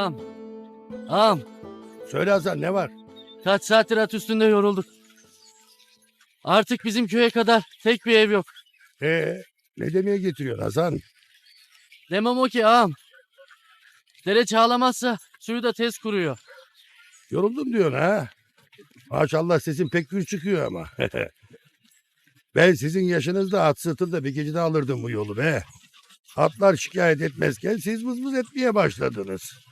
Ağam. Ağam. Söyle Hasan ne var? Kaç saattir at üstünde yorulduk. Artık bizim köye kadar tek bir ev yok. Ee, ne demeye getiriyor Hasan? Demem o ki ağam. Dere çağlamazsa suyu da tez kuruyor. Yoruldum diyorsun ha? Maşallah sesin pek gür çıkıyor ama. ben sizin yaşınızda at sırtında bir gecede alırdım bu yolu be. Atlar şikayet etmezken siz vız vız etmeye başladınız.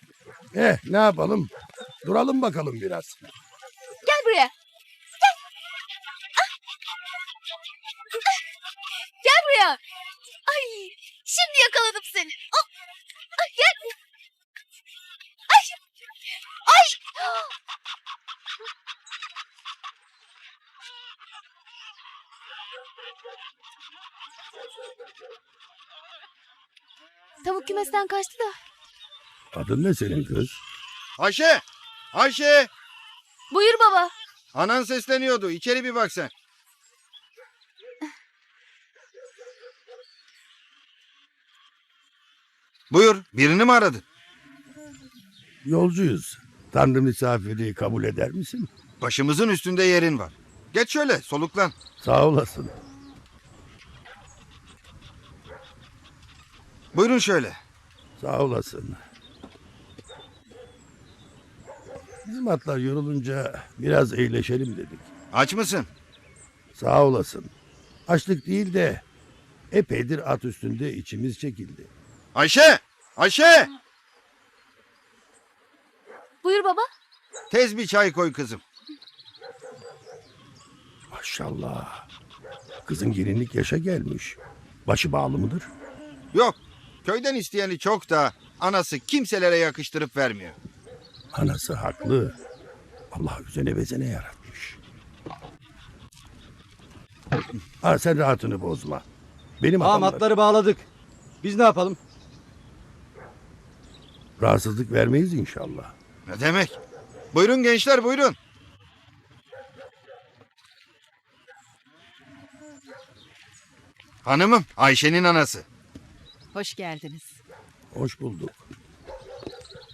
Eh ne yapalım? Duralım bakalım biraz. Gel buraya. Gel. Buraya. Ay, şimdi yakaladım seni. Oh. Ay, gel. Ay. Ay. Tavuk kümesten kaçtı da. Adın ne senin kız? Ayşe! Ayşe! Buyur baba. Anan sesleniyordu. İçeri bir bak sen. Buyur. Birini mi aradın? Yolcuyuz. Tanrı misafiri kabul eder misin? Başımızın üstünde yerin var. Geç şöyle soluklan. Sağ olasın. Buyurun şöyle. Sağ olasın. Bizim atlar yorulunca biraz eğleşelim dedik. Aç mısın? Sağ olasın. Açlık değil de epeydir at üstünde içimiz çekildi. Ayşe! Ayşe! Buyur baba. Tez bir çay koy kızım. Maşallah. Kızın gelinlik yaşa gelmiş. Başı bağlı mıdır? Yok. Köyden isteyeni çok da anası kimselere yakıştırıp vermiyor. Anası haklı. Allah üzene vezene yaratmış. Ha sen rahatını bozma. Benim Tamam adamlar atları bağladık. Biz ne yapalım? rahatsızlık vermeyiz inşallah. Ne demek? Buyurun gençler buyurun. Hanımım Ayşe'nin anası. Hoş geldiniz. Hoş bulduk.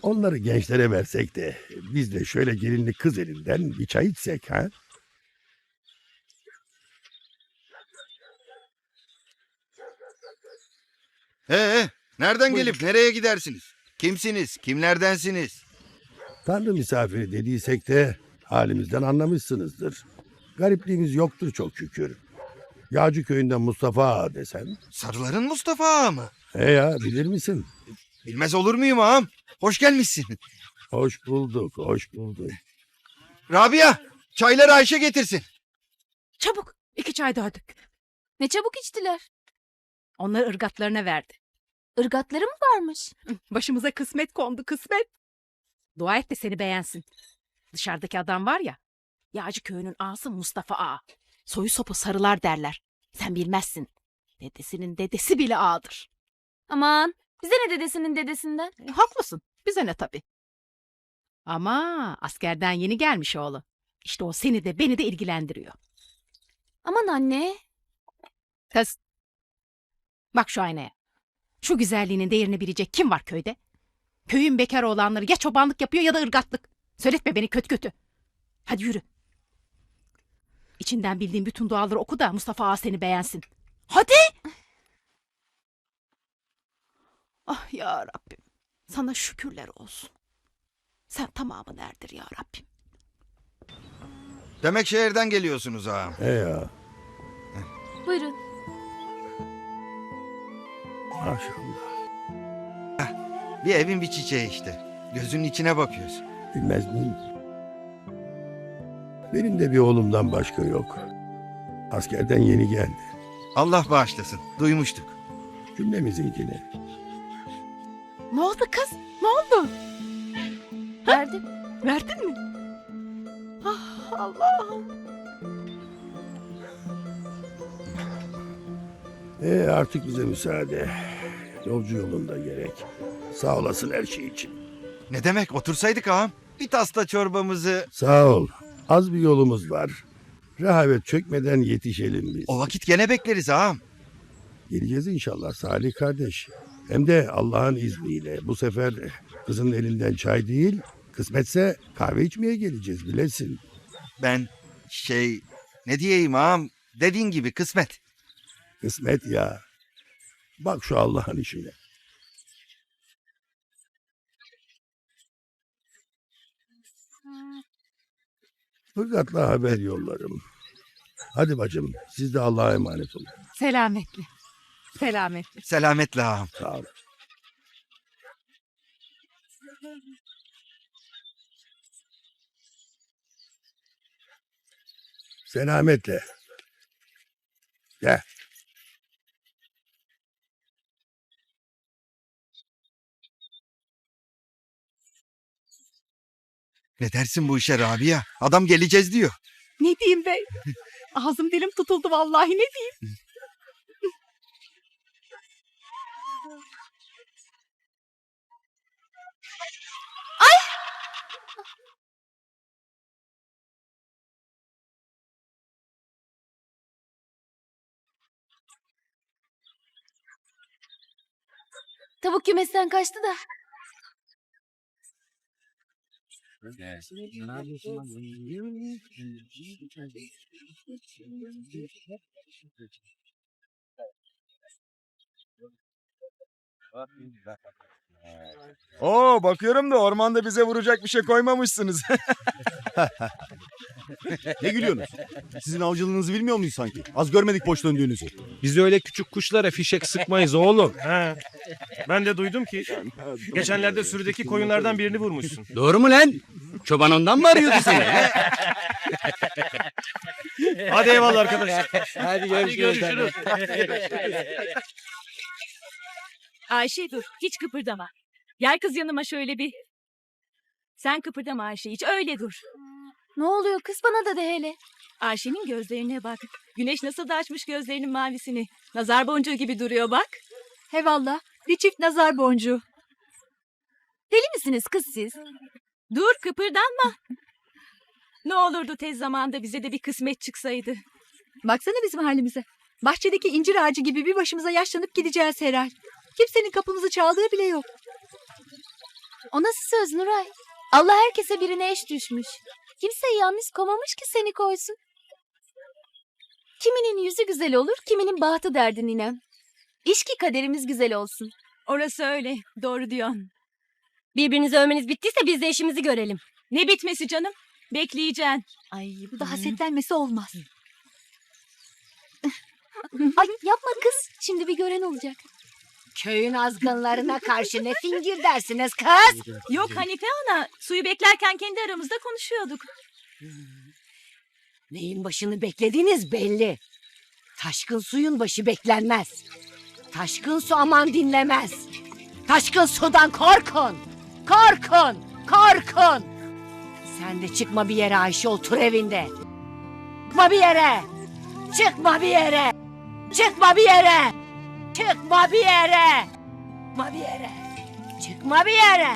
Onları gençlere versek de biz de şöyle gelinlik kız elinden bir çay içsek ha? Ee, nereden gelip nereye gidersiniz? Kimsiniz? Kimlerdensiniz? Tanrı misafiri dediysek de halimizden anlamışsınızdır. Garipliğimiz yoktur çok şükür. Yağcı köyünden Mustafa Ağa desen. Sarıların Mustafa Ağa mı? He ya bilir misin? Bilmez olur muyum ağam? Hoş gelmişsin. Hoş bulduk, hoş bulduk. Rabia, çayları Ayşe getirsin. Çabuk iki çay daha dök. Ne çabuk içtiler. Onları ırgatlarına verdi. Irgatları mı varmış? Başımıza kısmet kondu kısmet. Dua et de seni beğensin. Dışarıdaki adam var ya. Yağcı köyünün ağası Mustafa Ağa. Soyu sopu sarılar derler. Sen bilmezsin. Dedesinin dedesi bile ağadır. Aman bize ne dedesinin dedesinden? E, haklısın. Bize ne tabii. Ama askerden yeni gelmiş oğlu. İşte o seni de beni de ilgilendiriyor. Aman anne. Kız. Bak şu aynaya. Şu güzelliğinin değerini bilecek kim var köyde? Köyün bekar oğlanları ya çobanlık yapıyor ya da ırgatlık. Söyletme beni kötü kötü. Hadi yürü. İçinden bildiğin bütün duaları oku da Mustafa Ağa seni beğensin. Hadi. Ah ya Rabbim. Sana şükürler olsun. Sen tamamı erdir ya Rabbim. Demek şehirden geliyorsunuz ağam. He ya, Buyurun. maşallah. Bir evin bir çiçeği işte. Gözünün içine bakıyorsun. Bilmez miyim? Benim de bir oğlumdan başka yok. Askerden yeni geldi. Allah bağışlasın. Duymuştuk. Cümlemizinkini. Ne oldu kız? Ne oldu? Verdim. Verdin mi? Ah Allah'ım. E artık bize müsaade. Yolcu yolunda gerek. Sağ olasın her şey için. Ne demek otursaydık ağam. Bir tasla çorbamızı Sağ ol. Az bir yolumuz var. Rehavet çökmeden yetişelim biz. o vakit gene bekleriz ağam. Geleceğiz inşallah Salih kardeş. Hem de Allah'ın izniyle bu sefer kızın elinden çay değil, kısmetse kahve içmeye geleceğiz bilesin. Ben şey ne diyeyim ağam dediğin gibi kısmet. Kısmet ya. Bak şu Allah'ın işine. Fırgat'la haber yollarım. Hadi bacım siz de Allah'a emanet olun. Selametle. Selametle. Selametle ağam. Sağ olun. Selametle. Gel. Ne dersin bu işe Rabia? Adam geleceğiz diyor. Ne diyeyim be? Ağzım dilim tutuldu vallahi ne diyeyim? Tavuk kümesten kaçtı da. Oo bakıyorum da ormanda bize vuracak bir şey koymamışsınız. Ne gülüyorsunuz? Sizin avcılığınızı bilmiyor muyuz sanki? Az görmedik boş döndüğünüzü. Biz öyle küçük kuşlara fişek sıkmayız oğlum. He. Ben de duydum ki geçenlerde sürüdeki koyunlardan birini vurmuşsun. Doğru mu lan? Çoban ondan mı arıyordu seni? Hadi eyvallah arkadaşlar. Hadi Hadi görüşürüz. Ayşe dur, hiç kıpırdama. Gel kız yanıma şöyle bir. Sen kıpırdama Ayşe, hiç öyle dur. Ne oluyor kız bana da de hele. Ayşe'nin gözlerine bak. Güneş nasıl da açmış gözlerinin mavisini. Nazar boncuğu gibi duruyor bak. He valla. Bir çift nazar boncuğu. Deli misiniz kız siz? Dur, kıpırdanma. ne olurdu tez zamanda bize de bir kısmet çıksaydı. Baksana bizim halimize. Bahçedeki incir ağacı gibi bir başımıza yaşlanıp gideceğiz herhal. Kimsenin kapımızı çaldığı bile yok. O nasıl söz Nuray? Allah herkese birine eş düşmüş. Kimseyi yalnız komamış ki seni koysun. Kiminin yüzü güzel olur, kiminin bahtı derdin inem. İş ki kaderimiz güzel olsun. Orası öyle, doğru diyorsun. Birbirinizi övmeniz bittiyse biz de işimizi görelim. Ne bitmesi canım? Bekleyeceksin. Ay bu da hasetlenmesi olmaz. Ay yapma kız, şimdi bir gören olacak. Köyün azgınlarına karşı ne fingir dersiniz kız? Yok Hanife ana, suyu beklerken kendi aramızda konuşuyorduk. Neyin başını beklediğiniz belli. Taşkın suyun başı beklenmez. Taşkın su aman dinlemez. Taşkın sudan korkun. Korkun. Korkun. Sen de çıkma bir yere Ayşe otur evinde. Çıkma bir yere. Çıkma bir yere. Çıkma bir yere. Çıkma bir yere. Çıkma bir yere. Çıkma bir yere.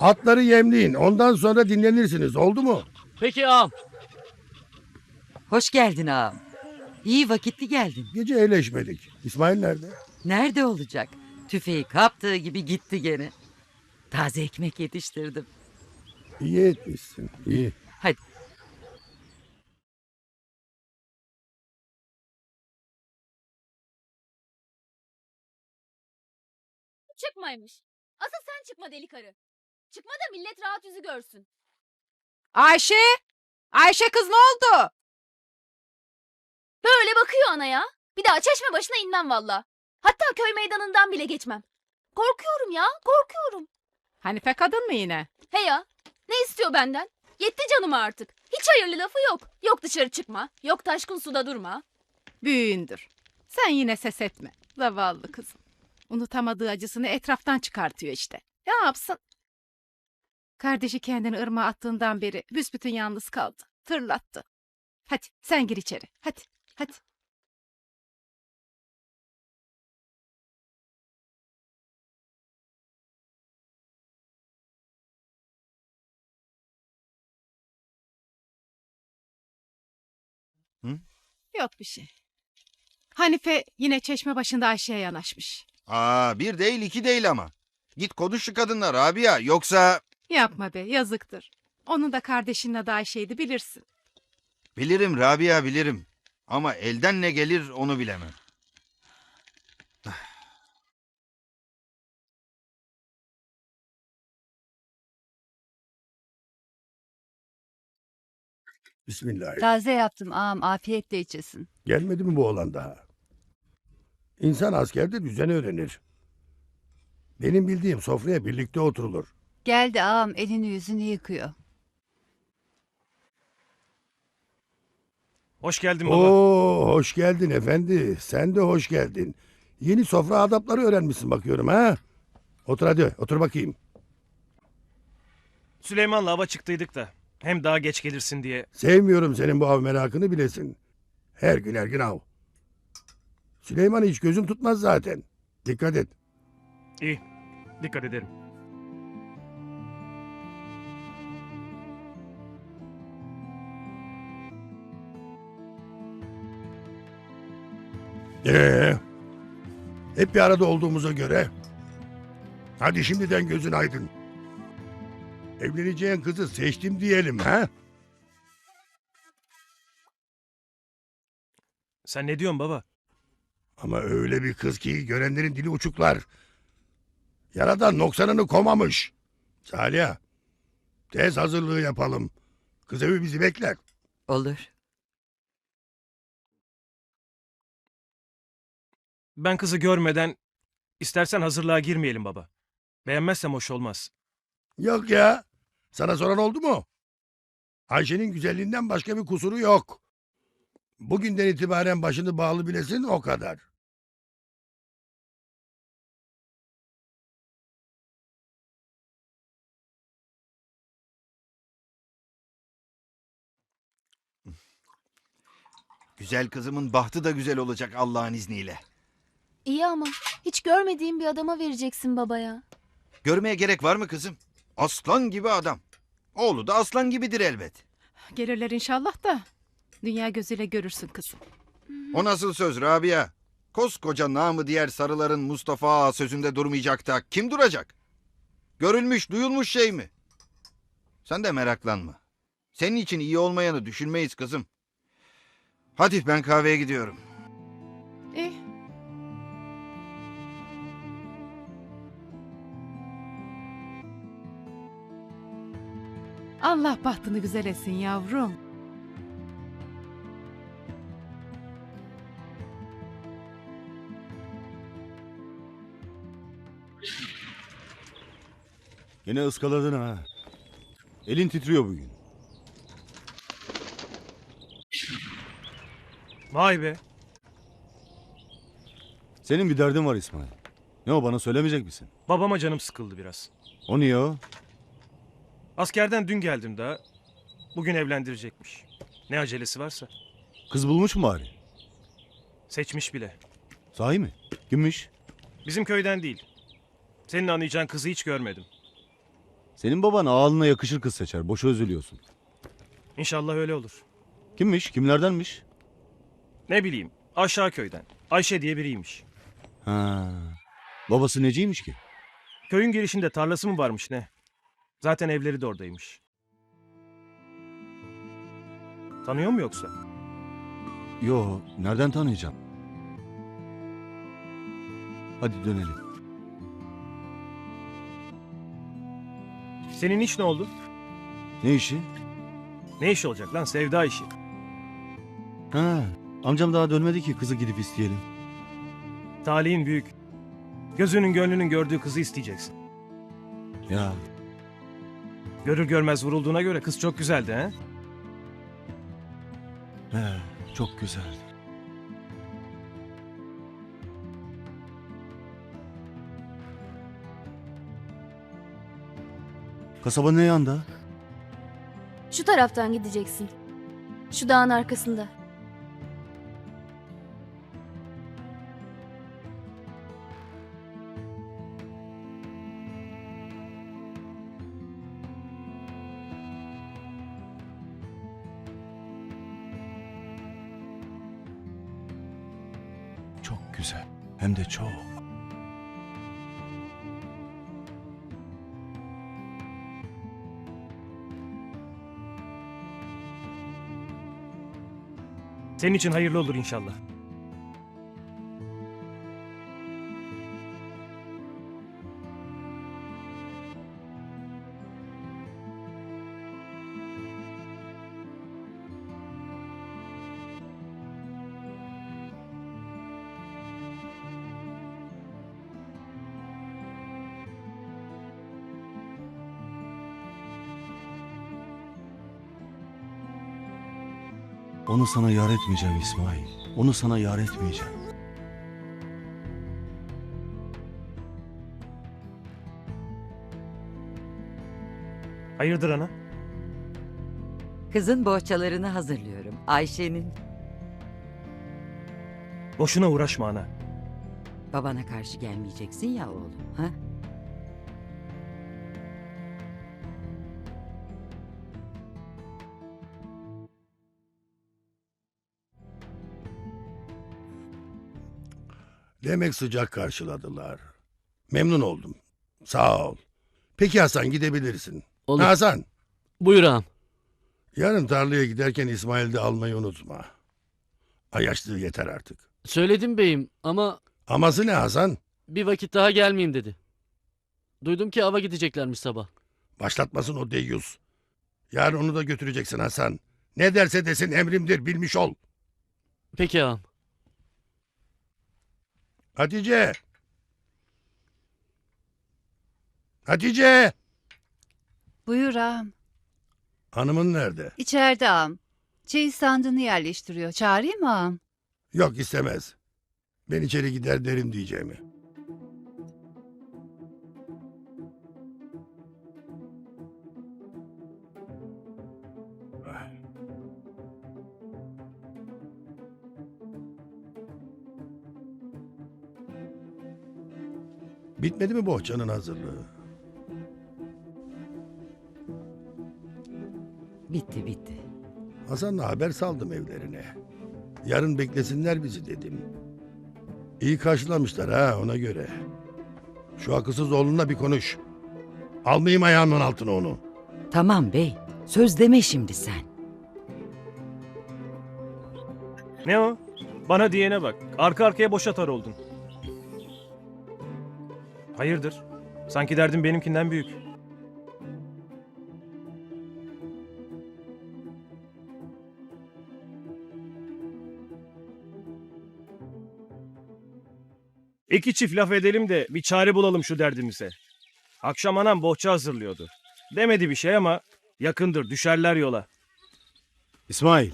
Atları yemleyin. Ondan sonra dinlenirsiniz. Oldu mu? Peki ağam. Hoş geldin ağam. İyi vakitli geldin. Gece eğleşmedik. İsmail nerede? Nerede olacak? Tüfeği kaptığı gibi gitti gene. Taze ekmek yetiştirdim. İyi etmişsin. İyi. Hadi Çıkmaymış. Asıl sen çıkma deli karı. Çıkma da millet rahat yüzü görsün. Ayşe! Ayşe kız ne oldu? Böyle bakıyor ana ya. Bir daha çeşme başına inmem valla. Hatta köy meydanından bile geçmem. Korkuyorum ya, korkuyorum. Hanife kadın mı yine? He ya, ne istiyor benden? Yetti canıma artık. Hiç hayırlı lafı yok. Yok dışarı çıkma, yok taşkın suda durma. Büyüğündür. Sen yine ses etme. Zavallı kızım. Unutamadığı acısını etraftan çıkartıyor işte. Ne yapsın? Kardeşi kendini ırmağa attığından beri büsbütün yalnız kaldı. Tırlattı. Hadi sen gir içeri. Hadi, hadi. Yok bir şey. Hanife yine çeşme başında Ayşe'ye yanaşmış. Aa bir değil iki değil ama. Git konuş şu kadınla Rabia yoksa... Yapma be yazıktır. Onun da kardeşinin adı Ayşe'ydi bilirsin. Bilirim Rabia bilirim. Ama elden ne gelir onu bilemem. Bismillah. Taze yaptım ağam afiyetle içesin. Gelmedi mi bu oğlan daha? İnsan askerde düzen öğrenir. Benim bildiğim sofraya birlikte oturulur. Geldi ağam elini yüzünü yıkıyor. Hoş geldin baba. Oo, hoş geldin efendi. Sen de hoş geldin. Yeni sofra adapları öğrenmişsin bakıyorum ha. Otur hadi, otur bakayım. Süleyman'la hava çıktıydık da. Hem daha geç gelirsin diye. Sevmiyorum senin bu av merakını bilesin. Her gün her gün av. Süleyman'ı hiç gözüm tutmaz zaten. Dikkat et. İyi. Dikkat ederim. Ee, hep bir arada olduğumuza göre. Hadi şimdiden gözün aydın. Evleneceğin kızı seçtim diyelim ha? Sen ne diyorsun baba? Ama öyle bir kız ki görenlerin dili uçuklar. Yaradan noksanını komamış. Salih, tez hazırlığı yapalım. Kız evi bizi bekler. Olur. Ben kızı görmeden istersen hazırlığa girmeyelim baba. Beğenmezsem hoş olmaz. Yok ya. Sana soran oldu mu? Ayşe'nin güzelliğinden başka bir kusuru yok. Bugünden itibaren başını bağlı bilesin o kadar. Güzel kızımın bahtı da güzel olacak Allah'ın izniyle. İyi ama hiç görmediğim bir adama vereceksin babaya. Görmeye gerek var mı kızım? Aslan gibi adam. Oğlu da aslan gibidir elbet. Gelirler inşallah da dünya gözüyle görürsün kızım. O nasıl söz Rabia? Koskoca namı diğer sarıların Mustafa Ağa sözünde durmayacak da kim duracak? Görülmüş, duyulmuş şey mi? Sen de meraklanma. Senin için iyi olmayanı düşünmeyiz kızım. Hadi ben kahveye gidiyorum. Allah bahtını güzel etsin yavrum. Yine ıskaladın ha. Elin titriyor bugün. Vay be. Senin bir derdin var İsmail. Ne o bana söylemeyecek misin? Babama canım sıkıldı biraz. O niye o? Askerden dün geldim daha. Bugün evlendirecekmiş. Ne acelesi varsa. Kız bulmuş mu bari? Seçmiş bile. Sahi mi? Kimmiş? Bizim köyden değil. Senin anlayacağın kızı hiç görmedim. Senin baban ağalına yakışır kız seçer. Boşa üzülüyorsun. İnşallah öyle olur. Kimmiş? Kimlerdenmiş? Ne bileyim aşağı köyden. Ayşe diye biriymiş. Ha. Babası neciymiş ki? Köyün girişinde tarlası mı varmış ne? Zaten evleri de oradaymış. Tanıyor mu yoksa? Yo, nereden tanıyacağım? Hadi dönelim. Senin iş ne oldu? Ne işi? Ne iş olacak lan sevda işi. Ha, amcam daha dönmedi ki kızı gidip isteyelim. Talihin büyük. Gözünün gönlünün gördüğü kızı isteyeceksin. Ya, Görür görmez vurulduğuna göre kız çok güzeldi he? he, çok güzel. Kasaba ne yanda? Şu taraftan gideceksin. Şu dağın arkasında. Çok güzel. Hem de çok. Senin için hayırlı olur inşallah. Onu sana yar etmeyeceğim İsmail. Onu sana yar etmeyeceğim. Hayırdır ana? Kızın bohçalarını hazırlıyorum. Ayşe'nin Boşuna uğraşma ana. babana karşı gelmeyeceksin ya oğlum. Ha? Demek sıcak karşıladılar. Memnun oldum. Sağ ol. Peki Hasan gidebilirsin. Olur. Hasan Buyur ağam. yarın tarlaya giderken İsmail'i de almayı unutma. Ayaşlığı yeter artık. Söyledim beyim ama Aması ne Hasan? bir vakit daha gelmeyeyim dedi. Duydum ki ava gideceklermiş sabah. Başlatmasın o deyyus. Yarın onu da götüreceksin Hasan. Ne derse desin emrimdir bilmiş ol. Peki ağam. Hatice. Hatice. Buyur ağam. Hanımın nerede? İçeride ağam. Çeyiz sandığını yerleştiriyor. Çağırayım mı ağam? Yok istemez. Ben içeri gider derim diyeceğimi. Bitmedi mi bohçanın hazırlığı? Bitti bitti. Hasan'la haber saldım evlerine. Yarın beklesinler bizi dedim. İyi karşılamışlar ha ona göre. Şu akılsız oğlunla bir konuş. Almayayım ayağımın altına onu. Tamam bey. Söz deme şimdi sen. Ne o? Bana diyene bak. Arka arkaya boş atar oldun. Hayırdır? Sanki derdin benimkinden büyük. İki çift laf edelim de bir çare bulalım şu derdimize. Akşam anam bohça hazırlıyordu. Demedi bir şey ama yakındır düşerler yola. İsmail.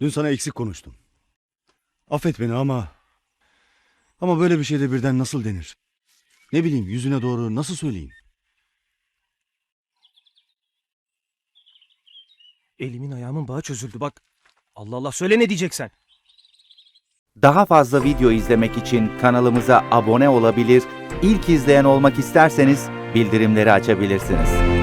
Dün sana eksik konuştum. Affet beni ama... Ama böyle bir şeyde birden nasıl denir? Ne bileyim yüzüne doğru nasıl söyleyeyim? Elimin ayağımın bağı çözüldü bak. Allah Allah söyle ne diyeceksen. Daha fazla video izlemek için kanalımıza abone olabilir, ilk izleyen olmak isterseniz bildirimleri açabilirsiniz.